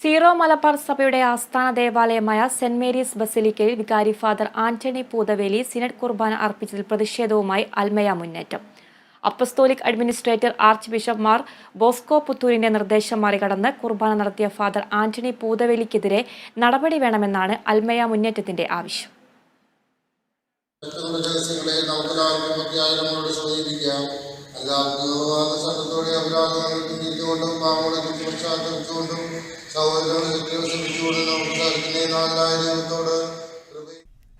Zero Malabar സഭയുടെ ആസ്ഥാന ദേവാലയമായ saint Mary's ബസിലിക്കയിൽ വികാരി ഫാദർ ആന്റണി പൂതവേലി സിനഡ് കുർബാന അർപ്പിച്ചതിൽ പ്രതിഷേധവുമായി അൽമയ മുന്നേറ്റം. Apostolic administrator archbishop Mar Bosco പുത്തൂരിന്റെ നിർദ്ദേശം മറികടന്ന് കുർബാന നടത്തിയ ഫാദർ ആന്റണി പൂതവേലിക്കെതിരെ നടപടി വേണമെന്നാണ് അൽമയ മുന്നേറ്റത്തിന്റെ ആവശ്യം. എല്ലാവർക്കും നിർവാഹ സംഘത്തോടെ അപരാധങ്ങൾ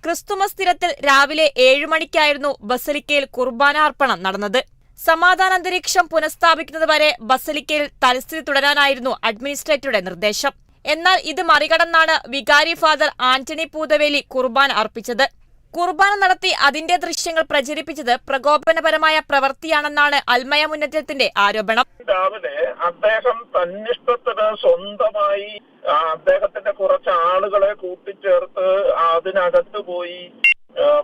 ക്രിസ്തുമസ് ദിനത്തിൽ രാവിലെ ഏഴു മണിക്കായിരുന്നു ബസലിക്കയിൽ കുർബാനാർപ്പണം നടന്നത്. സമാധാനാന്തരീക്ഷം പുനഃസ്ഥാപിക്കുന്നതുവരെ ബസലിക്കയിൽ തലസ്ഥിതി തുടരാനായിരുന്നു അഡ്മിനിസ്ട്രേറ്ററുടെ നിർദ്ദേശം. എന്നാൽ ഇത് മറികടന്നാണ് വികാരി ഫാദർ ആന്റണി പൂതവേലി കുർബാൻ അർപ്പിച്ചത്. കുർബാന നടത്തി അതിന്റെ ദൃശ്യങ്ങൾ പ്രചരിപ്പിച്ചത് പ്രകോപനപരമായ പ്രവൃത്തിയാണെന്നാണ് അൽമയ മുന്നേറ്റത്തിന്റെ ആരോപണം. രാവിലെ അദ്ദേഹം തന്നിഷ്ടത്തിന് സ്വന്തമായി അദ്ദേഹത്തിന്റെ കുറച്ച് ആളുകളെ കൂട്ടിച്ചേർത്ത് അതിനകത്ത് പോയി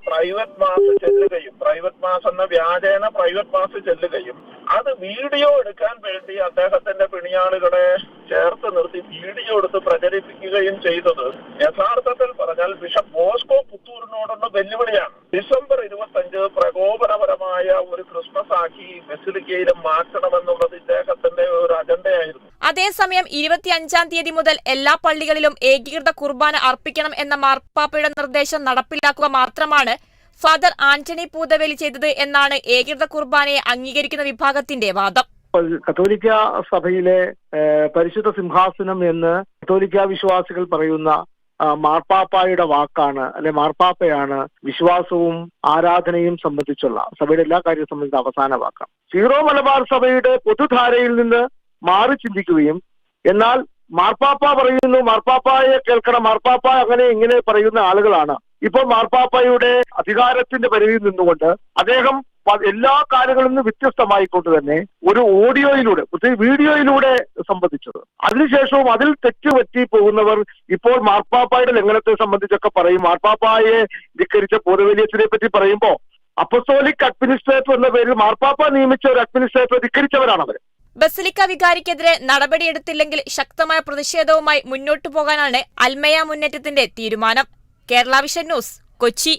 പ്രൈവറ്റ് മാസ് ചെല്ലുകയും പ്രൈവറ്റ് മാസ് എന്ന വ്യാജേന പ്രൈവറ്റ് മാസ് ചെല്ലുകയും. അത് വീഡിയോ എടുക്കാൻ വേണ്ടി അദ്ദേഹത്തിന്റെ പിണിയാളുകളെ ചേർത്ത് നിർത്തി വീഡിയോ എടുത്ത് പ്രചരിപ്പിക്കുകയും ചെയ്തത്. യഥാർത്ഥത്തിൽ പറഞ്ഞാൽ ബിഷപ്പ് ബോസ്കോ പുത്തൂരിനോടുള്ള വെല്ലുവിളിയാണ്. ഡിസംബർ ഇരുപത്തഞ്ച് പ്രകോപനപരമായ ഒരു ക്രിസ്മസ് ആക്കി ബസിലിക്കയിലെ മാറ്റണമെന്നുള്ളത് ഇദ്ദേഹത്തിന്റെ ഒരു അജണ്ടയായിരുന്നു. അതേസമയം ഇരുപത്തിയഞ്ചാം തീയതി മുതൽ എല്ലാ പള്ളികളിലും ഏകീകൃത കുർബാന അർപ്പിക്കണം എന്ന മാർപ്പാപ്പയുടെ നിർദ്ദേശം നടപ്പിലാക്കുക മാത്രമാണ് ഫാദർ ആന്റണി പൂതവേലി ചെയ്തത് എന്നാണ് ഏകീകൃത കുർബാനയെ അംഗീകരിക്കുന്ന വിഭാഗത്തിന്റെ വാദം. കത്തോലിക്ക സഭയിലെ പരിശുദ്ധ സിംഹാസനം എന്ന് കത്തോലിക്ക വിശ്വാസികൾ പറയുന്ന മാർപ്പാപ്പായുടെ വാക്കാണ് അല്ലെ മാർപ്പാപ്പയാണ് വിശ്വാസവും ആരാധനയും സംബന്ധിച്ചുള്ള സഭയുടെ എല്ലാ കാര്യവും സംബന്ധിച്ച അവസാന വാക്കാണ്. സീറോ മലബാർ സഭയുടെ പൊതുധാരയിൽ നിന്ന് മാറി ചിന്തിക്കുകയും എന്നാൽ മാർപ്പാപ്പ പറയുന്നു മാർപ്പാപ്പായെ കേൾക്കണം മാർപ്പാപ്പ അങ്ങനെ ഇങ്ങനെ പറയുന്ന ആളുകളാണ്. ഇപ്പോൾ മാർപ്പാപ്പയുടെ അധികാരത്തിന്റെ പരിധിയിൽ നിന്നുകൊണ്ട് അദ്ദേഹം എല്ലാ കാര്യങ്ങളിൽ നിന്ന് വ്യത്യസ്തമായിക്കൊണ്ട് തന്നെ ഒരു ഓഡിയോയിലൂടെ വീഡിയോയിലൂടെ സംബന്ധിച്ചത്. അതിനുശേഷവും അതിൽ തെറ്റുപറ്റി പോകുന്നവർ ഇപ്പോൾ മാർപ്പാപ്പായുടെ ലംഘനത്തെ സംബന്ധിച്ചൊക്കെ പറയും. മാർപ്പാപ്പായെ ധിക്കരിച്ച പൂർവലിയത്തിനെ പറ്റി പറയുമ്പോൾ അപ്പസ്തോലിക് അഡ്മിനിസ്ട്രേറ്റർ എന്ന പേരിൽ മാർപ്പാപ്പ നിയമിച്ച ഒരു അഡ്മിനിസ്ട്രേറ്റർ ധിക്കരിച്ചവരാണ് അവർ ബസലിക്ക വികാരിക്കെതിരെ നടപടിയെടുത്തില്ലെങ്കിൽ ശക്തമായ പ്രതിഷേധവുമായി മുന്നോട്ടു പോകാനാണ് അൽമയ മുന്നേറ്റത്തിന്റെ തീരുമാനം. Kerala vision news Kochi.